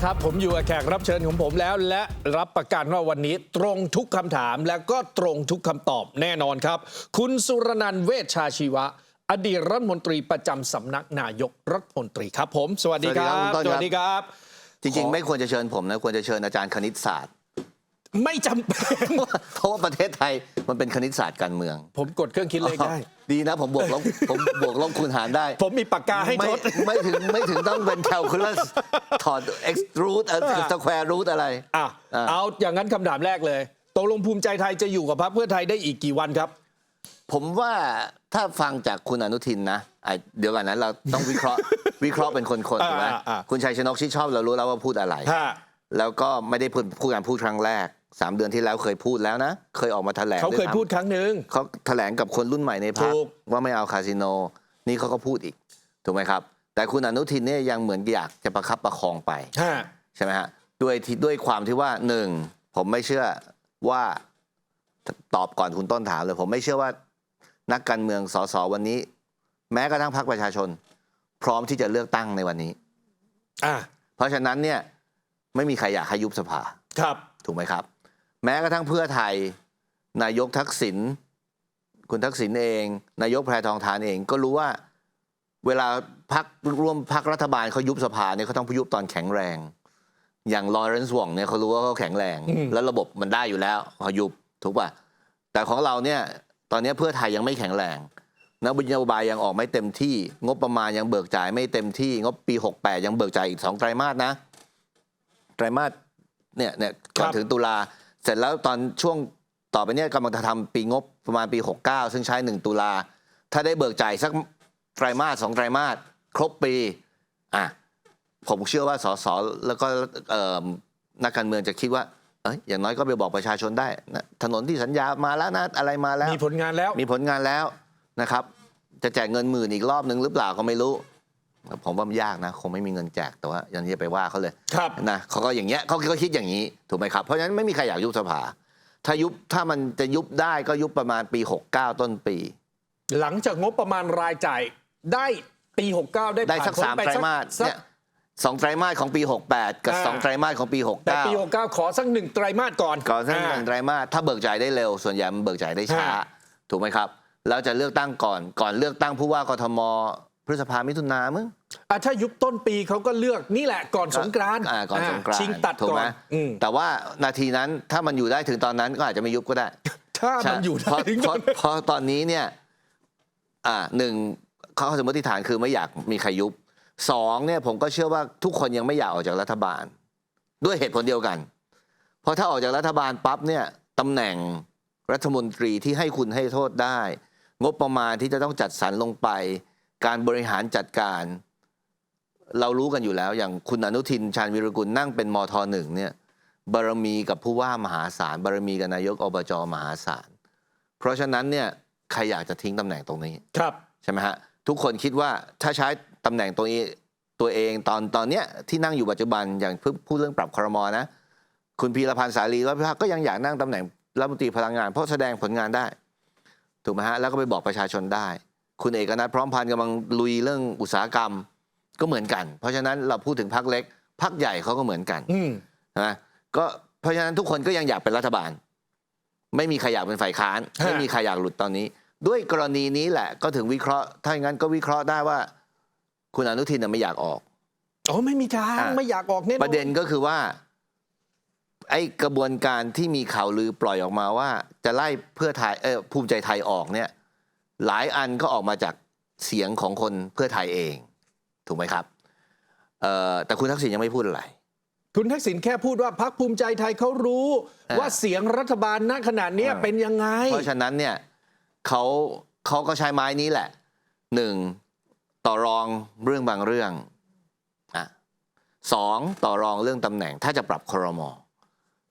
ละครับ ผมอยู่กับแขกรับเชิญของผมแล้ว และรับประกันว่าวันนี้ตรงทุกคำถามและก็ตรงทุกคำตอบแน่นอนครับ คุณสุรนันท์เวชชาชีวะ อดีตรัฐมนตรีประจำสำนักนายกรัฐมนตรีครับผม สวัสดีครับ สวัสดีครับคุณต้นครับสวัสดีครับจริงๆ ไม่ควรจะเชิญผมนะ ควรจะเชิญอาจารย์คณิตศาสตร์ ไม่จำเป็น เพราะว่าประเทศไทยมันเป็นคณิตศาสตร์การเมืองผมกดเครื่องคิดเลขได้ ดีนะผมบวกลบผมบวกลบคูณหารได้ ผมมีปากกาให้ไม่ทด ไม่ถึงไม่ถึงต้องเป็น calculus ถอด x root เอ่ออ่า square root อะไร อะอะ เอาอย่างนั้นคำถามแรกเลยตกลงภูมิใจไทยจะอยู่กับพรรคเพื่อไทยได้อีกกี่วันครับ ผมว่าถ้าฟังจากคุณอนุทินนะอะเดี๋ยวก่อนนะเราต้องวิเคราะห์ วิเคราะห์เป็นคนๆถูกไหมอ่าอ่าคุณชัยชนกชิดชอบเรารู้แล้วว่าพูดอะไรถ้าแล้วก็ไม่ได้พูดพูดการพูดครั้งแรก สามเดือนที่แล้วเคยพูดแล้วนะ เคยออกมาแถลงเขาเคยวซ้ำพูดครั้งหนึ่งเขาแถลงกับคนรุ่นใหม่ในพรรคถูกว่าไม่เอาคาสิโน นี่เขาก็พูดอีก ถูกไหมครับ แต่คุณอนุทินเนี่ยยังเหมือนอยากจะประคับประคองไปฮะใช่ไหมฮะด้วยที่ด้วยความที่ว่าหนึ่งผมไม่เชื่อว่าตอบก่อนคุณต้นถามเลย ผมไม่เชื่อว่านักการเมืองสสวันนี้ แม้กระทั่งพรรคประชาชน พร้อมที่จะเลือกตั้งในวันนี้อะเพราะฉะนั้นเนี่ยไม่มีใครอยากให้ยุบสภาครับ ถูกไหมครับ แม้กระทั่งเพื่อไทย นายกทักษิณคุณทักษิณเอง นายกแพรทองทานเองก็รู้ว่าเวลาพักร่วมพักรัฐบาลเขายุบสภาเนี่ยเขาต้องยุบตอนแข็งแรง อย่างลอเรนซ์วองเนี่ยเขารู้ว่าเขาแข็งแรงอืมแล้วระบบมันได้อยู่แล้วเขายุบถูกป่ะแต่ของเราเนี่ยตอนนี้เพื่อไทยยังไม่แข็งแรงนโยบายยังออกไม่เต็มที่ งบประมาณยังเบิกจ่ายไม่เต็มที่ งบปี 68 ยังเบิกจ่ายอีกสองไตรมาสนะ ไตรมาสเนี่ยเนี่ยก่อนครับถึงตุลา เสร็จแล้วตอนช่วงต่อไปเนี่ยกำลังจะทำปีงบประมาณปี 69 ซึ่งใช้ 1 ตุลา ถ้าได้เบิกจ่ายสักไตรมาสสองไตรมาสครบปีอะผมเชื่อว่าสสแล้วก็เอ่อนักการเมืองจะคิดว่าเอ้ยอย่างน้อยก็ไปบอกประชาชนได้นะถนนที่สัญญามาแล้วนะอะไรมาแล้ว มีผลงานแล้วมีผลงานแล้วนะครับ จะแจกเงินหมื่นอีกรอบหนึ่งหรือเปล่าก็ไม่รู้ ผมว่ามันยากนะ คงไม่มีเงินแจกแต่ว่าอย่างนี้ไปว่าเขาเลยครับนะเขาก็อย่างเงี้ยเขาก็คิดอย่างนี้ถูกไหมครับ เพราะฉะนั้นไม่มีใครอยากยุบสภา ถ้ายุบถ้ามันจะยุบได้ก็ยุบประมาณปี 69 ต้นปี หลังจากงบประมาณรายจ่ายได้ปี 69 ได้ได้สักผ่นสามปไตรมาสสักเนี่ยสองไตรมาสของปี 68 กับอ่าสองไตรมาสของปีแต่ปี69 69 ขอสักหนึ่งไตรมาสก่อนก่อนสักหานึ่งไตรมาสถ้าเบิกจ่ายได้เร็ว ส่วนใหญ่มันเบิกจ่ายได้ช้าฮะถูกไหมครับแล้วจะเลือกตั้งก่อนก่อนเลือกตั้งผู้ว่ากทม พฤษภามิถุนามึงอะถ้ายุบต้นปีเขาก็เลือกนี่แหละก่อนสงกรานต์อ่าก่อนสงกรานต์ชิงตัดถูกก่อไหมนอืมแต่ว่านาทีนั้นถ้ามันอยู่ได้ถึงตอนนั้นก็อาจจะไม่ยุบก็ได้ ถ้ามันอยู่เพได้ราะถึงเพตอราะนเพราะตอนนี้เนี่ย อ่าหนึ่งเขาสมมติฐานคือไม่อยากมีใครยุบสองเนี่ยผมก็เชื่อว่าทุกคนยังไม่อยากออกจากรัฐบาล ด้วยเหตุผลเดียวกัน เพราะถ้าออกจากรัฐบาลปั๊บเนี่ยตำแหน่งรัฐมนตรีที่ให้คุณให้โทษได้ งบประมาณที่จะต้องจัดสรรลงไป การบริหารจัดการ เรารู้กันอยู่แล้วอย่างคุณอนุทินชาญวิรกุลนั่งเป็นมทหนึ่งเนี่ยบารมีกับผู้ว่ามหาศาลบารมีกับนายกอบจมหาศาลเพราะฉะนั้นเนี่ยใครอยากจะทิ้งตำแหน่งตรงนี้ครับใช่ไหมฮะทุกคนคิดว่าถ้าใช้ตำแหน่งตัวเองตัวเองตอนตอนเนี้ยที่นั่งอยู่ปัจจุบันอย่างเพิ่งพูดเรื่องปรับครมนะ คุณพีรพันธ์สาลีรัฐพิพัฒน์ก็ยังอยากนั่งตำแหน่งรัฐมนตรีพลังงาน เพราะแสดงผลงานได้ ถูกไหมฮะแล้วก็ไปบอกประชาชนได้ คุณเอกนัทพร้อมพันธ์กำลังลุยเรื่องอุตสาหกรรมก็เหมือนกัน เพราะฉะนั้นเราพูดถึงพักเล็กพักใหญ่เขาก็เหมือนกันอืมนะก็เพราะฉะนั้นทุกคนก็ยังอยากเป็นรัฐบาล ไม่มีใครอยากเป็นฝ่ายค้านฮะไม่มีใครอยากหลุดตอนนี้ ด้วยกรณีนี้แหละ ก็ถึงวิเคราะห์ถ้าอย่างนั้นก็วิเคราะห์ได้ว่า คุณอนุทินน่ะไม่อยากออกอ๋อไม่มีทางอะไม่อยากออกแน่นอนประเด็นก็คือว่า ไอ้กระบวนการที่มีข่าวลือปล่อยออกมาว่า จะไล่เพื่อไทยเออภูมิใจไทยออกเนี่ย หลายอันก็ออกมาจากเสียงของคนเพื่อไทยเอง ถูกไหมครับเอ่อแต่คุณทักษิณยังไม่พูดอะไร คุณทักษิณแค่พูดว่าพักภูมิใจไทยเขารู้อ่าว่าเสียงรัฐบาลณขณะเนี้ยอ่าเป็นยังไง เพราะฉะนั้นเนี่ยเขาเขาก็ใช้ไม้นี้แหละหนึ่งต่อรองเรื่องบางเรื่องอะสองต่อรองเรื่องตำแหน่ง ถ้าจะปรับครม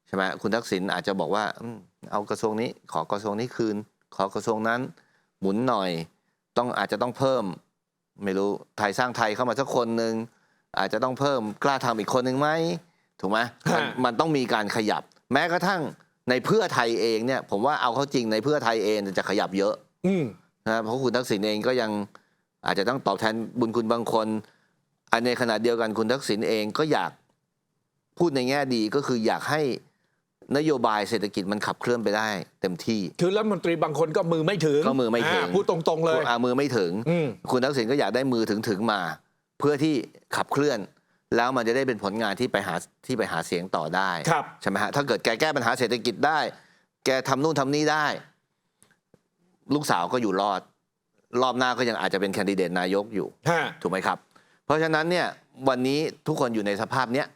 ใช่ไหมคุณทักษิณอาจจะบอกว่าอืมเอากระทรวงนี้ ขอกระทรวงนี้คืน ขอกระทรวงนั้น หมุนหน่อย ต้องอาจจะต้องเพิ่ม ไม่รู้ไทยสร้างไทยเข้ามาสักคนหนึ่งอาจจะต้องเพิ่มกล้าทำอีกคนหนึ่งไหมถูกไหมมันฮะมันต้องมีการขยับ แม้กระทั่งในเพื่อไทยเองเนี่ย ผมว่าเอาเข้าจริงในเพื่อไทยเองจะขยับเยอะ อืมนะเพราะคุณทักษิณเองก็ยังอาจจะต้องตอบแทนบุญคุณบางคน อันในขณะเดียวกันคุณทักษิณเองก็อยากพูดในแง่ดีก็คืออยากให้ นโยบายเศรษฐกิจมันขับเคลื่อนไปได้ เต็มที่ คือรัฐมนตรีบางคนก็มือไม่ถึงก็มือไม่ถึงาพูดตรงๆเลยอามือไม่ถึง อืม คุณทักษิณก็อยากได้มือถึงถึงมา เพื่อที่ขับเคลื่อน แล้วมันจะได้เป็นผลงานที่ไปหาที่ไปหาเสียงต่อได้ ครับ ใช่ไหมฮะถ้าเกิดแกแก้ปัญหาเศรษฐกิจได้ แกทำนู่นทำนี่ได้ ลูกสาวก็อยู่รอด รอบหน้าก็ยังอาจจะเป็นแคนดิเดตนายกอยู่ ฮะ ถูกไหมครับ เพราะฉะนั้นเนี่ยวันนี้ทุกคนอยู่ในสภาพเนี้ย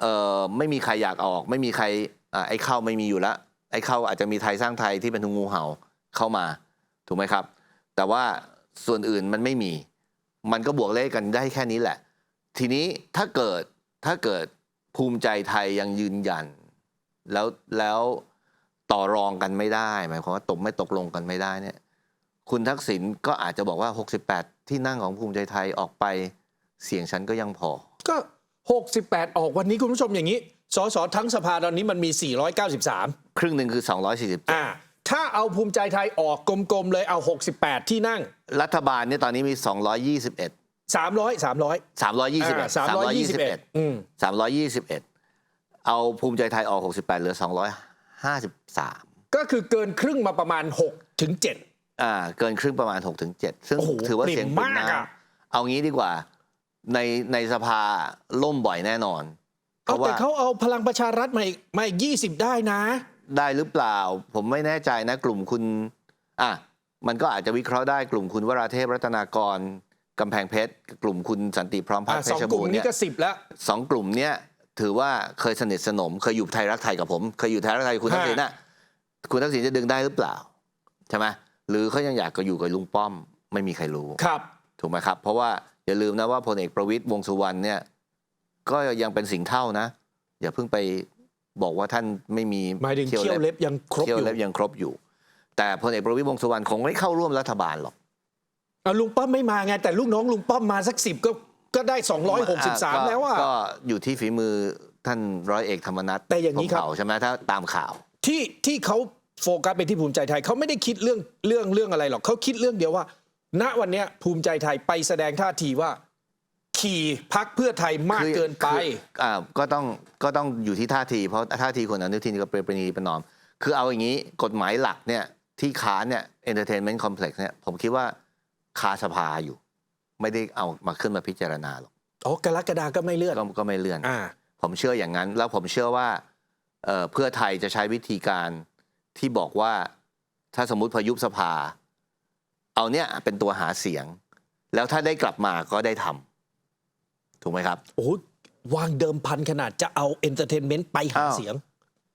เอ่อไม่มีใครอยากออก ไม่มีใคร อไอ้เข้าไม่มีอยู่แล้วไอ้เข้าอาจจะมีไทยสร้างไทยที่เป็นงูเห่าเข้ามาถูกไหมครับ แต่ว่าส่วนอื่นมันไม่มี มันก็บวกเลขกันได้แค่นี้แหละ ทีนี้ถ้าเกิดถ้าเกิดภูมิใจไทยยังยืนยัน แล้วแล้วต่อรองกันไม่ได้หมายความว่าตกไม่ตกลงกันไม่ได้เนี่ย คุณทักษิณก็อาจจะบอกว่า 68 ที่นั่งของภูมิใจไทยออกไปเสียงฉันก็ยังพอ ก็ 68 ออกวันนี้คุณผู้ชมอย่างนี้ สสทั้งสภาตอนนี้มันมี 493 ครึ่งหนึ่งคือ 247อ่าถ้าเอาภูมิใจไทยออกกลมๆเลยเอา 68 ที่นั่ง รัฐบาลเนี่ยตอนนี้มี 221 300 300 321 321อืม321 เอาภูมิใจไทยออก 68 เหลือ 253 ก็คือเกินครึ่งมาประมาณ6ถึง7อ่าเกินครึ่งประมาณ6-7ถึง7ซึ่งโอ้โหถือว่าปริ่มเสียงปริ่มมากน้อะำเอางี้ดีกว่าในในสภาล่มบ่อยแน่นอน เพเอาราะว่าแต่เขาเอาพลังประชารัฐมาอีกมาอีก20ได้นะ ได้หรือเปล่า ผมไม่แน่ใจนะกลุ่มคุณ อะ มันก็อาจจะวิเคราะห์ได้กลุ่มคุณวราเทพรัตนากรกำแพงเพชรกลุ่มคุณสันติพร้อมพัฒอ่าน์เพสองชรกลุ่บูมรณ์นี้เนี่ยก็10แล้ว สองกลุ่มเนี้ยถือว่าเคยสนิทสนม เคยอยู่ไทยรักไทยกับผม เคยอยู่ไทยรักไทยกับคุณทักษิณน่ะคุณทักษิณจะดึงได้หรือเปล่าใช่ไหมหรือเขายังอยากจะอยู่กับลุงป้อม ไม่มีใครรู้ ครับ ถูกไหมครับ เพราะว่าอย่าลืมนะว่าพลเอกประวิตยวงษ์สุวรรณเนี่ย ก็ยังเป็นสิงห์เท่านะ อย่าเพิ่งไปบอกว่าท่านไม่มีหมายถึงเขี้ยวเล็บยังครบเที่ยวอยู่เล็บยังครบอยู่ แต่พลเอกประวิตยวงษ์สุวรรณคงไม่เข้าร่วมรัฐบาลหรอกเอาลุงป้อมไม่มาไงแต่ลูกน้องลุงป้อมมาสักสิบก็ก็ได้ 263 แล้วอะก็อยู่ที่ฝีมือท่านร้อยเอกธรรมนัฐแต่อย่างนี้ครับพมเผ่ใช่ไหมถ้าตามข่าว ที่ที่เขาโฟกัสไปที่ภูมิใจไทยเขาไม่ได้คิดเรื่องเรื่องเรื่องอะไรหรอกเขาคิดเรื่องเดียวว่า ณวันเนี้ยภูมิใจไทยไปแสดงท่าทีว่า ขี่พักเพื่อไทยมากคือเกินไป คืออ่าก็ต้องก็ต้องอยู่ที่ท่าทีเพราะท่าทีคนอนุทินกับเปรมปรีประนอม คือเอาอย่างนี้กฎหมายหลักเนี่ยที่ค้านเนี่ย entertainment complex เนี่ยผมคิดว่าคาสภาอยู่ ไม่ได้เอามาขึ้นมาพิจารณาหรอกอ๋อกรกฎาก็ไม่เลื่อน ก็ก็ไม่เลื่อน อ่า ผมเชื่ออย่างนั้น แล้วผมเชื่อว่าเอ่อเพื่อไทยจะใช้วิธีการที่บอกว่าถ้าสมมุติพอยุบสภา เอาเนี่ยเป็นตัวหาเสียง แล้วถ้าได้กลับมาก็ได้ทำ ถูกไหมครับ โอ้โหวางเดิมพันขนาดจะเอาเอนเตอร์เทนเมนต์ไปหาอ้าว เสียง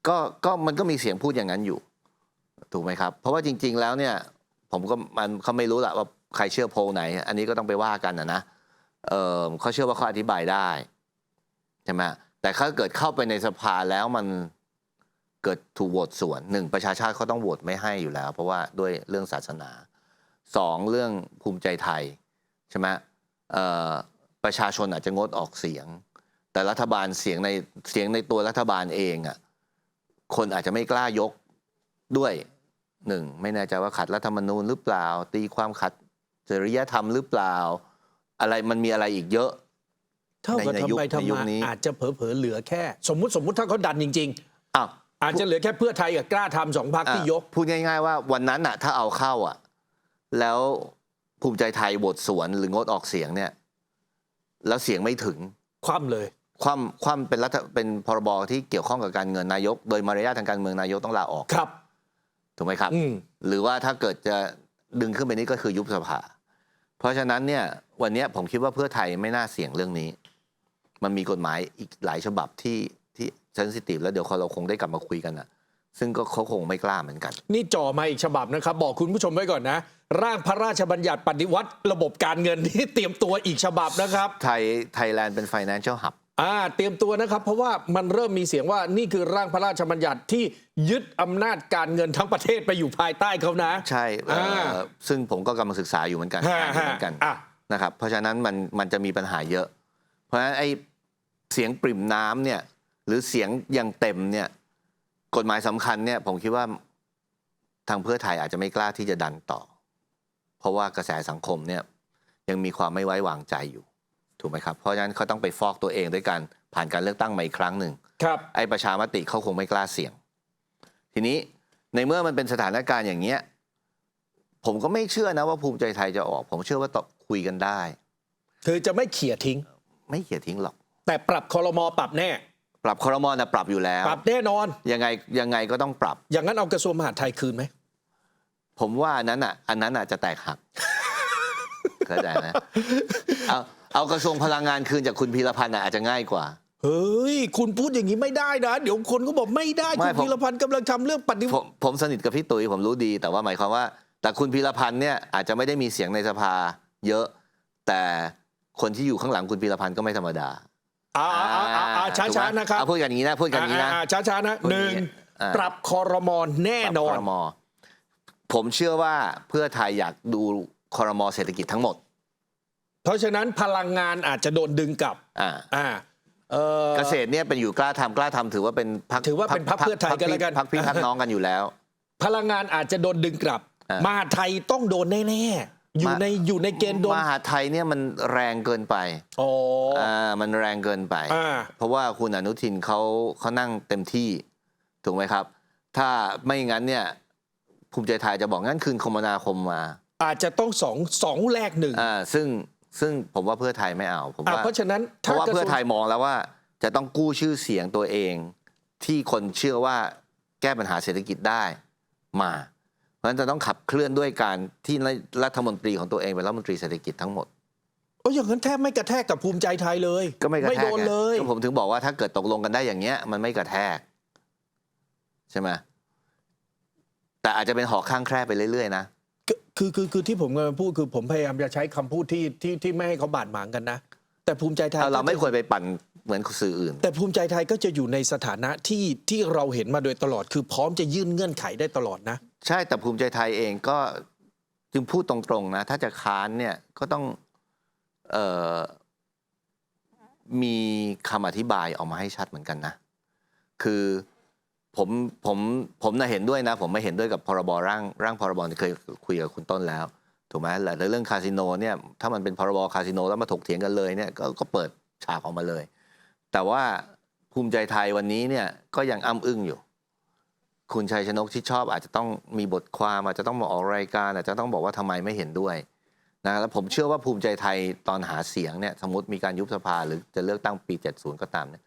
ก็ก็มันก็มีเสียงพูดอย่างนั้นอยู่ ถูกไหมครับ เพราะว่าจริง ๆ แล้วเนี่ย ผมก็มันเขาไม่รู้แหละว่าใครเชื่อโพลไหน อันนี้ก็ต้องไปว่ากันนะนะเออเขาเชื่อว่าเขาอธิบายได้ใช่ไหมแต่ถ้าเกิดเข้าไปในสภาแล้วมันเกิดถูกโหวตสวนหนึ่งประชาชาติเขาต้องโหวตไม่ให้อยู่แล้ว เพราะว่าด้วยเรื่องศาสนาสองเรื่องภูมิใจไทยใช่ไหมเอ่อ ประชาชนอาจจะงดออกเสียง แต่รัฐบาลเสียงในเสียงในตัวรัฐบาลเองอะคนอาจจะไม่กล้ายกด้วยหนึ่งไม่แน่ใจว่าขัดรัฐธรรมนูญหรือเปล่า ตีความขัดจริยธรรมหรือเปล่า อะไรมันมีอะไรอีกเยอะเท่ากับในทำยุคไปในยุทำคมานี้อาจจะเผลอๆเหลือแค่ สมมุติสมมุติถ้าเขาดันจริงอ้าวๆอาจจะเหลือแค่เพื่อไทยกับกล้าทำสองพักที่ยกอะพูดง่าย ๆ ว่าวันนั้นอะถ้าเอาเข้าอะแล้วภูมิใจไทยโหวตสวนหรืองดออกเสียงเนี่ย แล้วเสียงไม่ถึง คว่ำเลย ความความเป็นรัฐเป็นพรบที่เกี่ยวข้องกับการเงินนายก โดยมารยาททางการเมืองนายกต้องลาออกครับ ถูกไหมครับ อืม หรือว่าถ้าเกิดจะดึงขึ้นไปนี้ก็คือยุบสภา เพราะฉะนั้นเนี่ยวันเนี้ยผมคิดว่าเพื่อไทยไม่น่าเสี่ยงเรื่องนี้ มันมีกฎหมายอีกหลายฉบับที่ที่เซนซิทีฟแล้วเดี๋ยวเราคงได้กลับมาคุยกันนะ ซึ่งก็เขาคงไม่กล้าเหมือนกัน นี่จ่อมาอีกฉบับนะครับ บอกคุณผู้ชมไว้ก่อนนะ ร่างพระราชบัญญัติปฏิวัติระบบการเงินนี่เตรียมตัวอีกฉบับนะครับ ไทยไทยแลนด์เป็น financial hub อ่าเตรียมตัวนะครับ เพราะว่ามันเริ่มมีเสียงว่านี่คือร่างพระราชบัญญัติที่ยึดอำนาจการเงินทั้งประเทศไปอยู่ภายใต้เขานะ ใช่เอ่ออ่าซึ่งผมก็กำลังศึกษาอยู่เหมือนกันฮะอ่านอยู่เหมือนกัน อะ นะครับเพราะฉะนั้นมันมันจะมีปัญหาเยอะ เพราะฉะนั้นไอ้เสียงปริ่มน้ำเนี่ยหรือเสียงยังเต็มเนี่ย กฎหมายสำคัญเนี่ยผมคิดว่าทางเพื่อไทยอาจจะไม่กล้าที่จะดันต่อ เพราะว่ากระแสสังคมเนี่ยยังมีความไม่ไว้วางใจอยู่ ถูกไหมครับ เพราะฉะนั้นเขาต้องไปฟอกตัวเองด้วยการผ่านการเลือกตั้งมาอีกครั้งหนึ่งครับไอ้ประชามติเขาคงไม่กล้าเสี่ยง ทีนี้ในเมื่อมันเป็นสถานการณ์อย่างเงี้ยผมก็ไม่เชื่อนะว่าภูมิใจไทยจะออก ผมเชื่อว่าต้องคุยกันได้ คือจะไม่เขี่ยทิ้ง ไม่เขียทิ้งหรอก แต่ปรับคอรมอปรับแน่ ปรับคอรมอนะปรับอยู่แล้ว ปรับแน่นอน ยังไงยังไงก็ต้องปรับ อย่างนั้นเอากระทรวงมหาดไทยคืนไหม ผมว่าอันนั้นอะ อันนั้นอะจะแตกหักเข้าใจไหมเอาเอากระทรวงพลังงานคืนจากคุณพีรพันธ์น่ะอาจจะง่ายกว่า เฮ้ย คุณพูดอย่างนี้ไม่ได้นะ เดี๋ยวคนก็บอกไม่ได้ ไม่คุณผม พีรพันธ์กำลังทำเรื่องปฏิผวัมติผมสนิทกับพี่ตุ๋ยผมรู้ดี แต่ว่าหมายความว่า แต่คุณพีรพันธ์เนี่ยอาจจะไม่ได้มีเสียงในสภาเยอะ แต่คนที่อยู่ข้างหลังคุณพีรพันธ์ก็ไม่ธรรมดา อ่าอ่าอ่าอ่าช้าถูกช้าไหมๆนะครับเอาพูดกันอย่างนี้นะพูดกันอย่างนี้นะช้าช้าๆนะพูดหอย่างนึ่งนี้อ่า ปรับคอรมอแน่นอคนรมผมเชื่อว่าเพื่อไทยอยากดูคอรมอเศรษฐกิจทั้งหมด เพราะฉะนั้นพลังงานอาจจะโดนดึงกลับ อ่า อ่าเออเกษตรเนี่ยเป็นอยู่กล้าทำกล้าทำถือว่าเป็นพรรคถือว่าเป็นพรรคเพื่อไทยกันแล้วกันพรรคพี่พรรคน้องกันอยู่แล้ว พลังงานอาจจะโดนดึงกลับ อ่าม มหาดไทยต้องโดนแน่ๆ อยู่มาในอยู่ในเกณฑ์โดนมหาไทยเนี่ยมันแรงเกินไปอ๋อออ่ามันแรงเกินไปอ่าเพราะว่าคุณอนุทินเขาเขานั่งเต็มที่ ถูกไหมครับ ถ้าไม่งั้นเนี่ยภูมิใจไทยจะบอกงั้นคืนคมนาคมมา อาจจะต้องสองสองแลกหนึ่งอ่าซึ่งซึ่งผมว่าเพื่อไทยไม่เอาผมอะว่าเพราะฉะนั้นเพราะว่าถ้กเพื่อทวงไทยมองแล้วว่า จะต้องกู้ชื่อเสียงตัวเอง ที่คนเชื่อว่าแก้ปัญหาเศรษฐกิจได้มา เพราะฉะนั้นจะต้องขับเคลื่อนด้วยการที่รัฐมนตรีของตัวเองเป็นรัฐมนตรีเศรษฐกิจทั้งหมดโอ้ยอย่างนั้นแทบไม่กระแทกกับภูมิใจไทยเลย ก็ไม่กระแทกโดนไงเลยก็ผมถึงบอกว่าถ้าเกิดตกลงกันได้อย่างเงี้ย มันไม่กระแทก ใช่ไหมแต่อาจจะเป็นหอกข้างแคร่ไปเรื่อยๆนะคือคือคือคือที่ผมกำลังพูดคือผมพยายามจะใช้คำพูดที่ที่ที่ไม่ให้เขาบาดหมางกันนะ แต่ภูมิใจไทยเราเราไม่ก็จะควรไปปั่นเหมือนสื่ออื่น แต่ภูมิใจไทยก็จะอยู่ในสถานะที่ที่เราเห็นมาโดยตลอด คือพร้อมจะยื่นเงื่อนไขได้ตลอดนะ ใช่แต่ภูมิใจไทยเองก็จึงพูดตรงๆนะ ถ้าจะค้านเนี่ยก็ต้องออมีคำอธิบายออกมาให้ชัดเหมือนกันนะ คือผมผมผมน่ะเห็นด้วยนะ ผมไม่เห็นด้วยกับพรบร่างร่างพรบที่เคยคุยกับคุณต้นแล้วถูกไหมแต่เรื่องคาสิโนเนี่ยถ้ามันเป็นพรบคาสิโนแล้วมาถกเถียงกันเลยเนี่ยก็ก็เปิดฉากออกมาเลย แต่ว่าภูมิใจไทยวันนี้เนี่ยก็ยังอ้ำอึ้งอยู่ คุณชัยชนกที่ชอบอาจจะต้องมีบทความอาจจะต้องมาออกรายการอาจจะต้องบอกว่าทำไมไม่เห็นด้วยนะแล้วผมเชื่อว่าภูมิใจไทยตอนหาเสียงเนี่ยสมมติมีการยุบสภาหรือจะเลือกตั้งปี 70 ก็ตามเนี่ย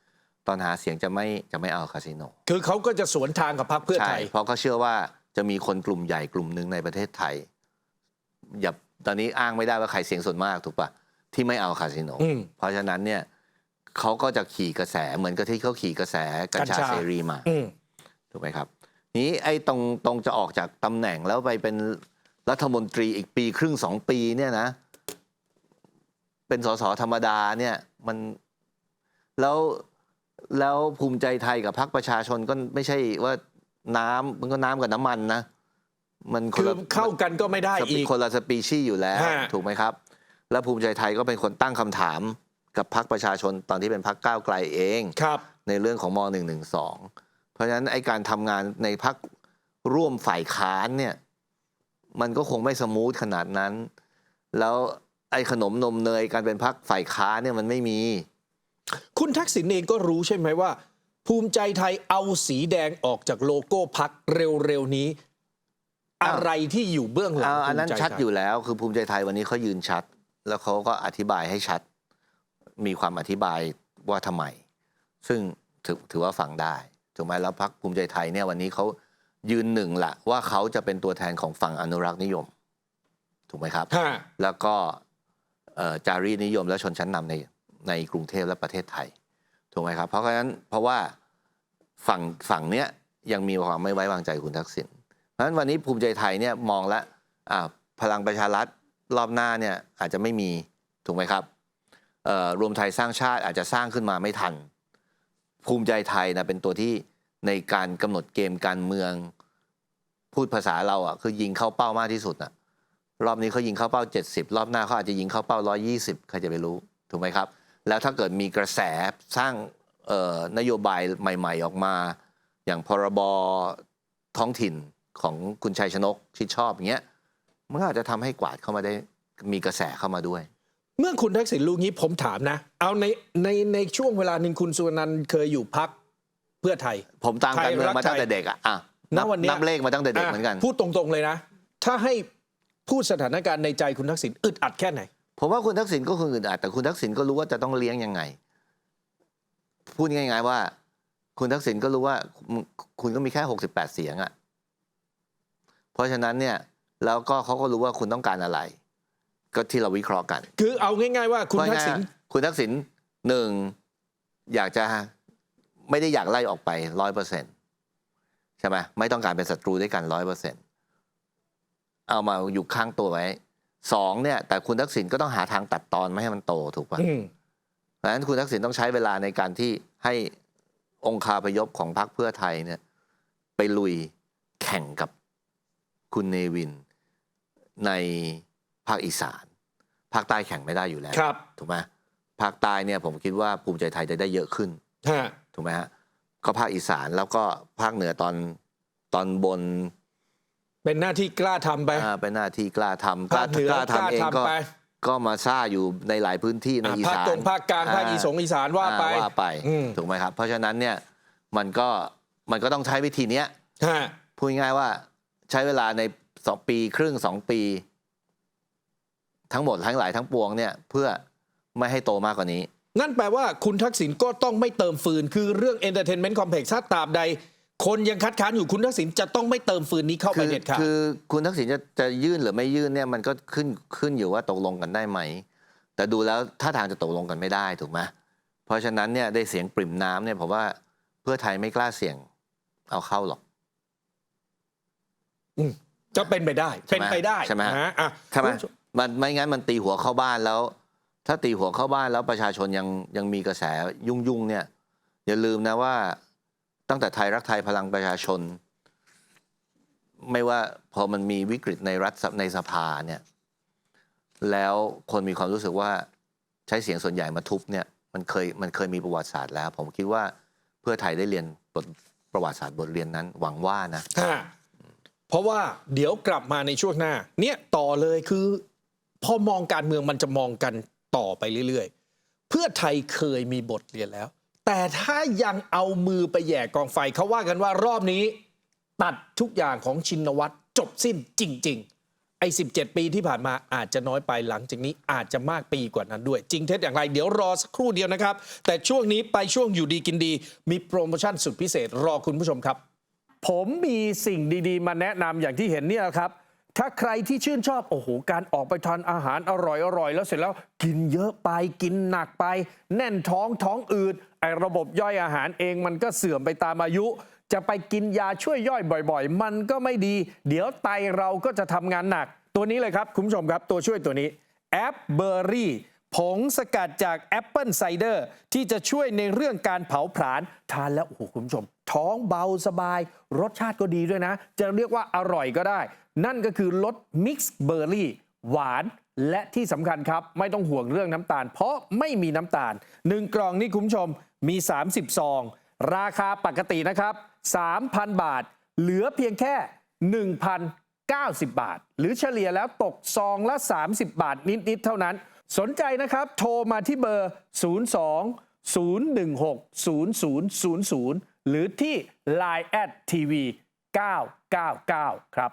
ตอนหาเสียงจะไม่จะไม่เอาคาสิโน คือเขาก็จะสวนทางกับพรรคเพื่อใช่ไทย เพราะเขาเชื่อว่าจะมีคนกลุ่มใหญ่กลุ่มหนึ่งในประเทศไทย อย่าตอนนี้อ้างไม่ได้ว่าใครเสียงส่วนมากถูกปะที่ไม่เอาคาสิโนอืมเพราะฉะนั้นเนี่ยเขาก็จะขี่กระแสเหมือนกับที่เขาขี่กระแสกัญชากัญชาเสรีมาอืมถูกไหมครับ นี้ไอ้ตรงตรงจะออกจากตำแหน่งแล้วไปเป็นรัฐมนตรีอีกปีครึ่งสองปีเนี่ยนะ เป็นสสธรรมดาเนี่ยมันแล้วแล้วภูมิใจไทยกับพรรคประชาชนก็ไม่ใช่ว่าน้ำมันก็น้ำกับน้ำมันนะ มันคนคือละเข้ากันก็ไม่ได้สปีอีกคนละสปีชีส์อยู่แล้วฮะถูกไหมครับ แล้วภูมิใจไทยก็เป็นคนตั้งคำถามกับพรรคประชาชนตอนที่เป็นพรรคก้าวไกลเองครับ ในเรื่องของม .112 เพราะฉะนั้นไอการทำงานในพักร่วมฝ่ายค้านเนี่ยมันก็คงไม่สมูทขนาดนั้น แล้วไอขนมนมเนยการเป็นพักฝ่ายค้านเนี่ยมันไม่มี คุณทักษิณเองก็รู้ใช่ไหมว่า ภูมิใจไทยเอาสีแดงออกจากโลโก้พักเร็วๆนี้อ้าวอะไรที่อยู่เบื้องหลังเอาอันนั้นภูมิใจชัดไทอยู่แล้วคือภูมิใจไทยวันนี้เขายืนชัด แล้วเขาก็อธิบายให้ชัด มีความอธิบายว่าทำไม ซึ่งถือถือว่าฟังได้ ถูกไหมแล้วพักภูมิใจไทยเนี่ยวันนี้เขายืนหนึ่งละว่าเขาจะเป็นตัวแทนของฝั่งอนุรักษ์นิยม ถูกไหมครับฮะแล้วก็เอ่อจารีตนิยมและชนชั้นนำในในกรุงเทพและประเทศไทย ถูกไหมครับ เพราะฉะนั้นเพราะว่าฝั่งฝั่งเนี้ยยังมีความไม่ไว้วางใจคุณทักษิณเพราะฉะนั้นวันนี้ภูมิใจไทยเนี่ยมองแล้วอ่าพลังประชารัฐรอบหน้าเนี่ยอาจจะไม่มีถูกไหมครับเอ่อรวมไทยสร้างชาติอาจจะสร้างขึ้นมาไม่ทัน ภูมิใจไทยนะเป็นตัวที่ในการกำหนดเกมการเมือง พูดภาษาเราอะคือยิงเข้าเป้ามากที่สุดอะรอบนี้เขายิงเข้าเป้า 70 รอบหน้าเขาอาจจะยิงเข้าเป้า 120 ใครจะไปรู้ถูกไหมครับ แล้วถ้าเกิดมีกระแสสร้างนโยบายใหม่ ๆ ออกมา อย่างพรบท้องถิ่นของคุณชัยชนกที่ชอบอย่างเงี้ยมันก็อาจจะทำให้กวาดเข้ามาได้มีกระแสเข้ามาด้วย เมื่อคุณทักษิณรู้งี้ผมถามนะ เอาในในในช่วงเวลาหนึ่งคุณสุวรรณันท์เคยอยู่พักเพื่อไทย ผมตามการเมืองมาตั้งแต่เด็กอะอะณวันเนี้ยนับเลขมาตั้งแต่เด็กเหมือนกัน พูดตรงๆเลยนะ ถ้าให้พูดสถานการณ์ในใจคุณทักษิณอึดอัดแค่ไหน ผมว่าคุณทักษิณก็คงอึดอัดแต่คุณทักษิณก็รู้ว่าจะต้องเลี้ยงยังไง พูดง่าย ๆว่า คุณทักษิณก็รู้ว่ามึงคุณก็มีแค่หกสิบแปดเสียงอะ่ะ เพราะฉะนั้นเนี่ย แล้วก็เขาก็รู้ว่าคุณต้องการอะไร ก็ที่เราวิเคราะห์กัน คือเอาง่าย ๆ ว่าคุณเพราะทักษิณง่ายๆคุณทักษิณหนึ่งอยากจะไม่ได้อยากไล่ออกไปร้อยเปอร์เซ็นใช่ไหมไม่ต้องการเป็นศัตรูด้วยกันร้อยเปอร์เซ็นเอามาอยู่ข้างตัวไว้สองเนี่ย แต่คุณทักษิณก็ต้องหาทางตัดตอนไม่ให้มันโตถูกปะอืมเพราะฉะนั้นคุณทักษิณต้องใช้เวลาในการที่ให้องคาพยพของพรรคเพื่อไทยเนี่ย ไปลุยแข่งกับคุณเนวินใน ภาคอีสาน ภาคใต้แข่งไม่ได้อยู่แล้วครับ ถูกไหมภาคใต้เนี่ยผมคิดว่าภูมิใจไทยจะได้เยอะขึ้นฮะถูกไหมฮะก็ภาคอีสานแล้วก็ภาคเหนือตอนตอนบน เป็นหน้าที่กล้าทำไปอ่าเป็นหน้าที่กล้าทำกล้าภาคเหนือกล้าทำเองกล้าทำก็ไปก็มาซ่าอยู่ในหลายพื้นที่ในอะอีภาคสานตรงภาคกลางภาคอีสงอีสานว่าไปอ่ว่าไปอืมถูกไหมครับ เพราะฉะนั้นเนี่ยมันก็มันก็ต้องใช้วิธีเนี้ยฮะพูดง่ายๆว่าใช้เวลาในสองปีครึ่งสองปี ทั้งหมดทั้งหลายทั้งปวงเนี่ยเพื่อไม่ให้โตมากกว่านี้ นั่นแปลว่าคุณทักษิณก็ต้องไม่เติมฟืน คือเรื่อง Entertainment Complex ถ้าตราบใด คนยังคัดค้านอยู่คุณทักษิณจะต้องไม่เติมฟืนนี้เข้าไปคือเด็ดขาดคือคุณทักษิณจะจะยื่นหรือไม่ยื่นเนี่ยมันก็ขึ้นขึ้นอยู่ว่าตกลงกันได้ไหม แต่ดูแล้วถ้าทางจะตกลงกันไม่ได้ถูกไหมเพราะฉะนั้นเนี่ยได้เสียงปริ่มน้ำเนี่ยผมว่าเพื่อไทยไม่กล้าเสี่ยงเอาเข้าหรอกจะเป็นไปได้ใช่เป็นไหมไปได้ใช่ไหมฮะอะใช่ไหมคุณผู้ช มันไม่งั้นมันตีหัวเข้าบ้านแล้ว ถ้าตีหัวเข้าบ้านแล้วประชาชนยังยังมีกระแสยุ่งยุ่งเนี่ย อย่าลืมนะว่าตั้งแต่ไทยรักไทยพลังประชาชน ไม่ว่าพอมันมีวิกฤตในรัฐในสภาเนี่ย แล้วคนมีความรู้สึกว่าใช้เสียงส่วนใหญ่มาทุบเนี่ยมันเคยมันเคยมีประวัติศาสตร์แล้ว ผมคิดว่าเพื่อไทยได้เรียนบทประวัติศาสตร์บทเรียนนั้น หวังว่านะเพราะว่าเดี๋ยวกลับมาในช่วงหน้า เนี่ยต่อเลยคือ พอมองการเมืองมันจะมองกันต่อไปเรื่อยๆ เพื่อไทยเคยมีบทเรียนแล้ว แต่ถ้ายังเอามือไปแย่กองไฟเขาว่ากันว่ารอบนี้ ตัดทุกอย่างของชินวัตรจบสิ้นจริง ๆ ไอ้ 17 ปีที่ผ่านมาอาจจะน้อยไปหลังจากนี้อาจจะมากปีกว่านั้นด้วย จริงเท็จอย่างไร เดี๋ยวรอสักครู่เดียวนะครับ แต่ช่วงนี้ไปช่วงอยู่ดีกินดี มีโปรโมชั่นสุดพิเศษรอคุณผู้ชมครับ ผมมีสิ่งดีๆ มาแนะนำอย่างที่เห็นเนี่ยครับ ถ้าใครที่ชื่นชอบโอ้โหการออกไปทานอาหารอร่อยๆแล้วเสร็จแล้วกินเยอะไปกินหนักไป แน่นท้องท้องอืดไอระบบย่อยอาหารเองมันก็เสื่อมไปตามอายุ จะไปกินยาช่วยย่อยบ่อยๆ มันก็ไม่ดี เดี๋ยวไตเราก็จะทำงานหนัก ตัวนี้เลยครับคุณผู้ชมครับตัวช่วยตัวนี้แอปเบอร์รี่ผงสกัดจากแอปเปิลไซเดอร์ที่จะช่วยในเรื่องการเผาผลาญทานแล้วโอ้โหคุณผู้ชม ท้องเบาสบาย รสชาติก็ดีด้วยนะ จะเรียกว่าอร่อยก็ได้ นั่นก็คือรสมิกซ์เบอร์รี่หวานและที่สำคัญครับ ไม่ต้องห่วงเรื่องน้ำตาล เพราะไม่มีน้ำตาล 1 กล่องนี่คุณผู้ชมมี 30 ซอง ราคาปกตินะครับ 3,000 บาท เหลือเพียงแค่ 1,090 บาท หรือเฉลี่ยแล้วตกซองละ 30 บาทนิด ๆ เท่านั้น สนใจนะครับ โทรมาที่เบอร์ 02 016 0000 หรือที่ Line แอดทีวี999 ครับ